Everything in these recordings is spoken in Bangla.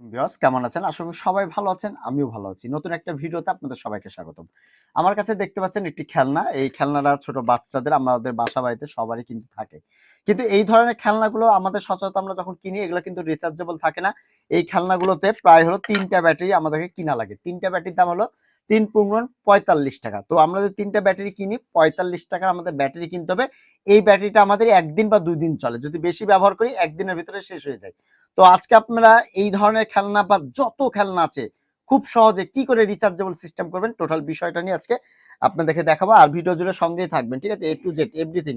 বিয়স কেমন আছেন? আশা করি সবাই ভালো আছেন, আমিও ভালো আছি। নতুন একটা ভিডিওতে আপনাদের সবাইকে স্বাগতম। আমার কাছে দেখতে পাচ্ছেন একটি খেলনা। এই খেলনাটা ছোট বাচ্চাদের, আমাদের বাসা বাড়িতে সবারই কিন্তু থাকে। কিন্তু এই ধরনের খেলনাগুলো আমাদের সচরাচর আমরা যখন কিনি, এগুলো কিন্তু রিচার্জেবল থাকে না। এই খেলনাগুলোতে প্রায় হলো তিনটা ব্যাটারি আমাদেরকে কিনা লাগে। তিনটা ব্যাটারির দাম হলো তিন পূর্ণ পঁয়তাল্লিশ টাকা। তো আমরা যদি তিনটা ব্যাটারি কিনি, পঁয়তাল্লিশ টাকার আমাদের ব্যাটারি কিনতে হবে। এই ব্যাটারিটা আমাদের একদিন বা দুই দিন চলে। যদি বেশি ব্যবহার করি, একদিনের ভিতরে শেষ হয়ে যায়। তো আজকে আপনারা এই ধরনের খেলনা বা যত খেলনা আছে, খুব সহজে কি করে রিচার্জেবল সিস্টেম করবেন টোটাল বিষয়টা নিয়ে আজকে আপনাদেরকে দেখাবো। আর ভিডিও জুড়ে সঙ্গেই থাকবেন, ঠিক আছে? এ টু জেড এভরিথিং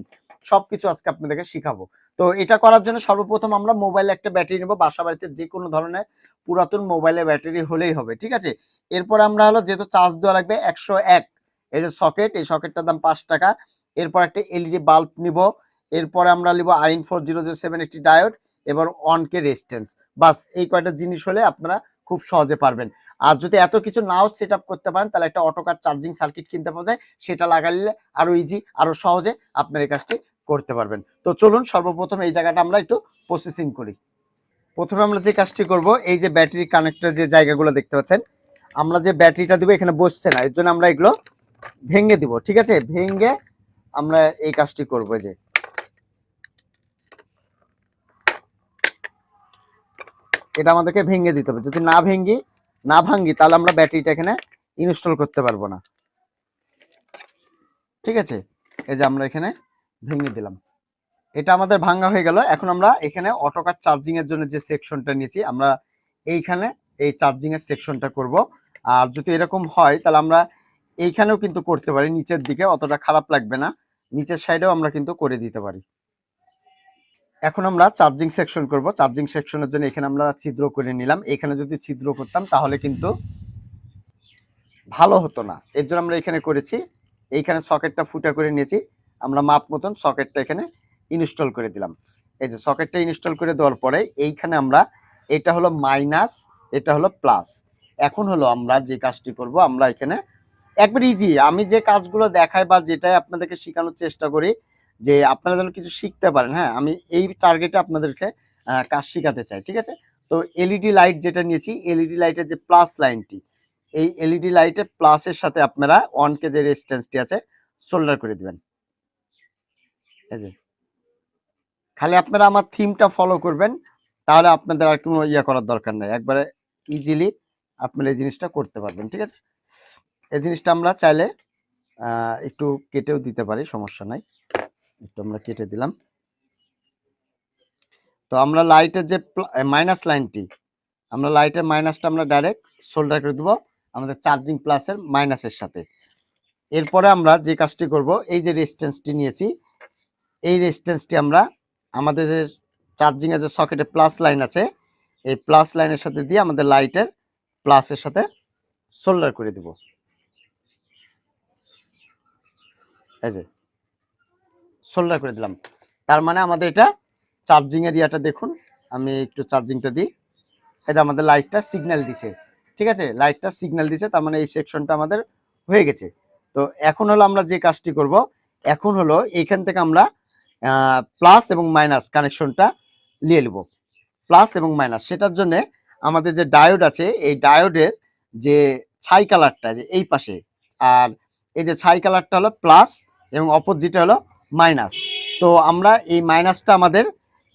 সবকিছু আজকে আপনাদেরকে শিখাবো। তো এটা করার জন্য সর্বপ্রথম আমরা মোবাইলে একটা ব্যাটারি নেব। বাসা বাড়িতে যে কোনো ধরনের পুরাতন মোবাইলের ব্যাটারি হলেই হবে, ঠিক আছে? এরপর আমরা হলো যেহেতু চার্জ দেওয়া লাগবে একশো এক, এই যে সকেট এই সকেটটার দাম পাঁচ টাকা। এরপর একটা এলইডি বাল্ব নিব। এরপরে আমরা নিব IN four zero zero seven একটি ডায়োড এবার অন কে রেজিস্ট্যান্স বাস, এই কয়টা জিনিস হলে আপনারা খুব সহজে পারবেন। আর যদি এত কিছু নাও সেট করতে পারেন, তাহলে একটা অটোকার চার্জিং সার্কিট কিনতে পাওয়া যায়। সেটা লাগালে আরও ইজি আরও সহজে আপনার এই কাজটি করতে পারবেন। তো চলুন সর্বপ্রথম এই জায়গাটা আমরা একটু প্রসেসিং করি। প্রথমে আমরা যে কাজটি করব, এই যে ব্যাটারি কানেক্টর যে জায়গাগুলো দেখতে পাচ্ছেন, আমরা যে ব্যাটারিটা দিব এখানে বসছে না, এর জন্য আমরা এগুলো ভেঙে দিব, ঠিক আছে? ভেঙে আমরা এই কাজটি করব যে। এটা আমাদেরকে ভেঙে দিতে হবে। যদি না ভেঙ্গি না ভাঙ্গি, তাহলে আমরা ব্যাটারিটা এখানে ইনস্টল করতে পারব না। ঠিক আছে? এই যে আমরা এখানে ভেঙে দিলাম। এটা আমাদের ভাঙ্গা হয়ে গেল। এখন আমরা এখানে অটোকার চার্জিং এর জন্য যে সেকশনটা নিয়েছি, আমরা এইখানে এই চার্জিং এর সেকশনটা করব। আর যদি এরকম হয়, তাহলে আমরা এইখানেও কিন্তু করতে পারি। নিচের দিকে অতটা খারাপ লাগবে না। নিচের সাইডেও আমরা কিন্তু করে দিতে পারি। এখন আমরা চার্জিং সেকশন করব। চার্জিং সেকশনের জন্য এখানে আমরা ছিদ্র করে নিলাম। এখানে যদি ছিদ্র করতাম, তাহলে কিন্তু ভালো হতো না। এর জন্য আমরা এখানে করেছি। এইখানে সকেটটা ফুটা করে নিয়েছি। আমরা মাপ মতন সকেটটা এখানে ইনস্টল করে দিলাম। এই যে সকেটটা ইনস্টল করে দেওয়ার পরে এইখানে আমরা এটা হলো মাইনাস, এটা হলো প্লাস। এখন হলো আমরা যে কাজটি করব, আমরা এখানে একবার ইজি আমি যে কাজগুলো দেখাই বা যেটাই আপনাদেরকে শেখানোর চেষ্টা করি, যে আপনারা যেন কিছু শিখতে পারেন হ্যাঁ আমি এই টার্গেটে আপনাদেরকে কাজ শেখাতে চাই, ঠিক আছে? তো এলইডি লাইট যেটা নিয়েছি এলইডি লাইটের যে প্লাস লাইনটি এই এলইডি লাইটের প্লাসের সাথে আপনারা অন কে যে রেজিস্ট্যান্সটি আছে সোল্ডার করে দিবেন। এই যে। খালি আপনারা আমার থিমটা ফলো করবেন, তাহলে আপনাদের আর কোনো ইয়ে করার দরকার নেই। একবারে ইজিলি আপনারা এই জিনিসটা করতে পারবেন, ঠিক আছে? এই জিনিসটা আমরা চাইলে একটু কেটেও দিতে পারি, সমস্যা নাই। একটু আমরা কেটে দিলাম। তো আমরা লাইটের যে মাইনাস লাইনটি আমরা লাইটের মাইনাসটা আমরা ডাইরেক্ট সোল্ডার করে দেবো আমাদের চার্জিং প্লাসের মাইনাসের সাথে। এরপরে আমরা যে কাজটি করব, এই যে রেজিস্ট্যান্সটি নিয়েছি এই রেজিস্ট্যান্সটি আমরা আমাদের যে চার্জিং এর যে সকেটে প্লাস লাইন আছে, এই প্লাস লাইনের সাথে দিয়ে আমাদের লাইটের প্লাসের সাথে সোল্ডার করে দিব। এই যে সোল্ডার করে দিলাম। তার মানে আমাদের এটা চার্জিং এর ইয়াটা দেখুন, আমি একটু চার্জিংটা দিই। এই যে আমাদের লাইটটা সিগন্যাল দিছে, ঠিক আছে? লাইটটা সিগন্যাল দিছে, তার মানে এই সেকশনটা আমাদের হয়ে গেছে। তো এখন হলো আমরা যে কাজটি করব, এখন হলো এইখান থেকে আমরা প্লাস এবং মাইনাস কানেকশনটা নিয়ে নেব। প্লাস এবং মাইনাস সেটার জন্য আমাদের যে ডায়োড আছে, এই ডায়োডের যে ছাই কালারটা যে এই পাশে, আর এই যে ছাই কালারটা হলো প্লাস এবং অপোজিটে হলো মাইনাস তো আমরা এই মাইনাসটা আমাদের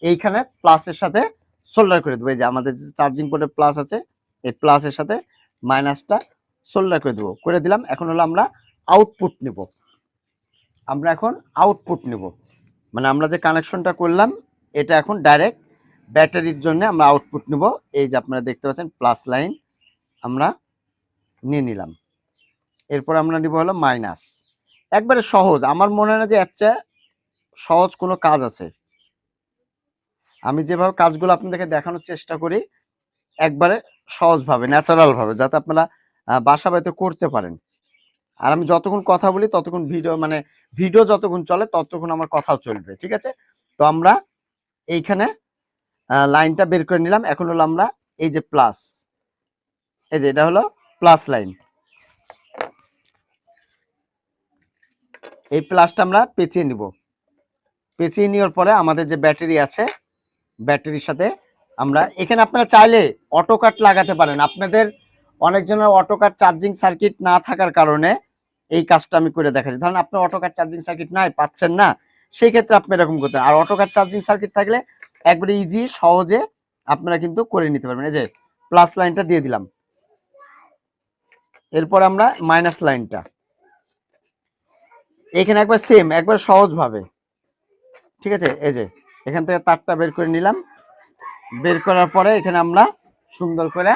এইখানে প্লাসের সাথে সোল্ডার করে দেবো। এই যে আমাদের যে চার্জিং পোর্টের প্লাস আছে, এই প্লাসের সাথে মাইনাসটা সোল্ডার করে দেবো। করে দিলাম, এখন হলো আমরা আউটপুট নেব। আমরা এখন আউটপুট নেব। মানে আমরা যে কানেকশনটা করলাম, এটা এখন ডাইরেক্ট ব্যাটারির জন্য আমরা আউটপুট নেব। এই যে আপনারা দেখতে পাচ্ছেন প্লাস লাইন আমরা নিয়ে নিলাম। এরপর আমরা নিব হলো মাইনাস একবারে সহজ, আমার মনে হয় না যে চেয়ে সহজ কোনো কাজ আছে। আমি যেভাবে কাজগুলো আপনাদেরকে দেখানোর চেষ্টা করি, একবারে সহজভাবে ন্যাচারালভাবে যাতে আপনারা বাসা বাড়িতে করতে পারেন। আর আমি যতক্ষণ কথা বলি, ততক্ষণ ভিডিও মানে ভিডিও যতক্ষণ চলে, ততক্ষণ আমার কথাও চলবে, ঠিক আছে? তো আমরা এইখানে লাইনটা বের করে নিলাম। এখন হলো আমরা এই যে প্লাস এই যে এটা হলো প্লাস লাইন এই প্লাসটা আমরা পেঁচিয়ে নিব। পেঁচিয়ে নেওয়ার পরে আমাদের যে ব্যাটারি আছে, ব্যাটারির সাথে আমরা, এখানে আপনারা চাইলে অটো কাট লাগাতে পারেন। আপনাদের অনেকজনের অটো কাট চার্জিং সার্কিট না থাকার কারণে এই কাজটা আমি করে দেখাচ্ছি। ধরেন আপনার অটোকার চার্জিং সার্কিট নাই, পাচ্ছেন না, সেই ক্ষেত্রে আপনি এরকম করতেন আর অটোকার চার্জিং সার্কিট থাকলে একবারে ইজি সহজে আপনারা কিন্তু করে নিতে পারবেন। এই যে প্লাস লাইনটা দিয়ে দিলাম। এরপর আমরা মাইনাস লাইনটা এখানে একবার সেম একবার সহজ ভাবে ঠিক আছে? এই যে, এখান থেকে তারটা বের করে নিলাম। বের করার পরে এখানে আমরা সুন্দর করে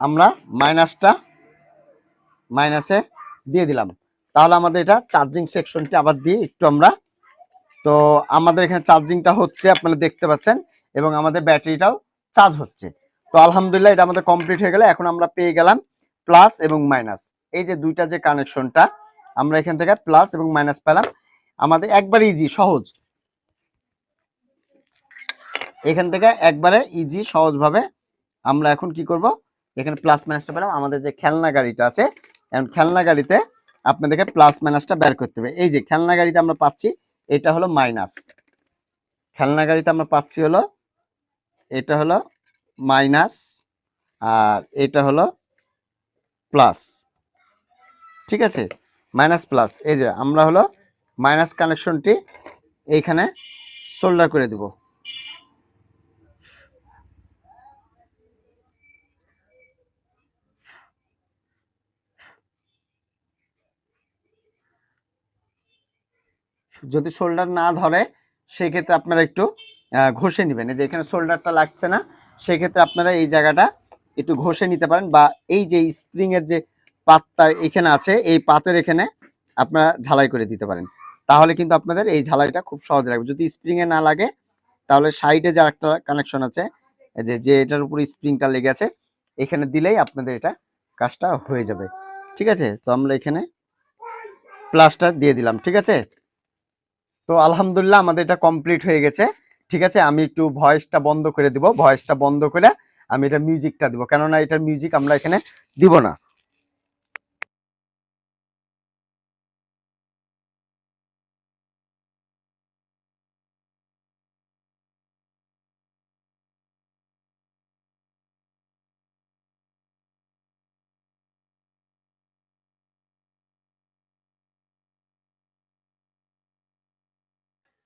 আমরা মাইনাসটা মাইনাসে দিয়ে দিলাম। তাহলে আমাদের এটা চার্জিং সেকশনটি আবার দিয়ে একটু আমরা, তো আমাদের এখানে চার্জিংটা হচ্ছে আপনারা দেখতে পাচ্ছেন, এবং আমাদের ব্যাটারিটাও চার্জ হচ্ছে। তো আলহামদুলিল্লাহ এটা আমাদের কমপ্লিট হয়ে গেলে, এখন আমরা পেয়ে গেলাম প্লাস এবং মাইনাস এই যে দুইটা যে কানেকশনটা আমরা এখান থেকে প্লাস এবং মাইনাস পেলাম। আমাদের একবারে ইজি সহজ। এখান থেকে একবারে ইজি সহজভাবে আমরা এখন কি করব? এখানে প্লাস মাইনাসটা পেলাম। আমাদের যে খেলনা গাড়িটা আছে এখন খেলনা গাড়িতে আপনাদেরকে প্লাস মাইনাসটা বের করতে হবে। এই যে খেলনা গাড়িতে আমরা পাচ্ছি, এটা হলো মাইনাস খেলনা গাড়িতে আমরা পাচ্ছি হলো, এটা হলো মাইনাস আর এটা হলো প্লাস ঠিক আছে? মাইনাস প্লাস এই যে আমরা হলো মাইনাস কানেকশনটি এইখানে সোল্ডার করে দিব। যদি শোল্ডার না ধরে, সেক্ষেত্রে আপনারা একটু ঘষে নেবেন। এই যে এখানে শোল্ডারটা লাগছে না, সেক্ষেত্রে আপনারা এই জায়গাটা একটু ঘষে নিতে পারেন বা এই যে স্প্রিং এর যে পাতটা এখানে আছে, এই পাতের এখানে আপনারা ঝালাই করে দিতে পারেন। তাহলে কিন্তু আপনাদের এই ঝালাইটা খুব সহজে লাগবে। যদি স্প্রিং এ না লাগে, তাহলে সাইডে যে একটা কানেকশন আছে যে যে এটার উপরে স্প্রিংটা লেগে আছে, এখানে দিলেই আপনাদের এটা কাজটা হয়ে যাবে। ঠিক আছে? তো আমরা এখানে প্লাসটা দিয়ে দিলাম। ঠিক আছে? তো আলহামদুলিল্লাহ আমাদের এটা কমপ্লিট হয়ে গেছে। ঠিক আছে? আমি একটু ভয়েসটা বন্ধ করে দিব। ভয়েসটা বন্ধ করে আমি এটা মিউজিকটা দিব। কেননা এটার মিউজিক আমরা এখানে দিব না।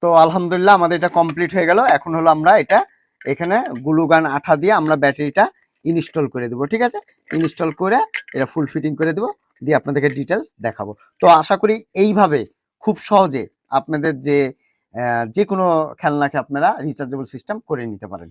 তো আলহামদুলিল্লাহ আমাদের এটা কমপ্লিট হয়ে গেল। এখন হলো আমরা এটা এখানে গ্লুগান আঠা দিয়ে আমরা ব্যাটারিটা ইনস্টল করে দেবো, ঠিক আছে? ইনস্টল করে এটা ফুল ফিটিং করে দেবো, দিয়ে আপনাদেরকে ডিটেলস দেখাবো। তো আশা করি এইভাবে খুব সহজে আপনাদের যে যে কোনো খেলনাকে আপনারা রিচার্জেবল সিস্টেম করে নিতে পারেন।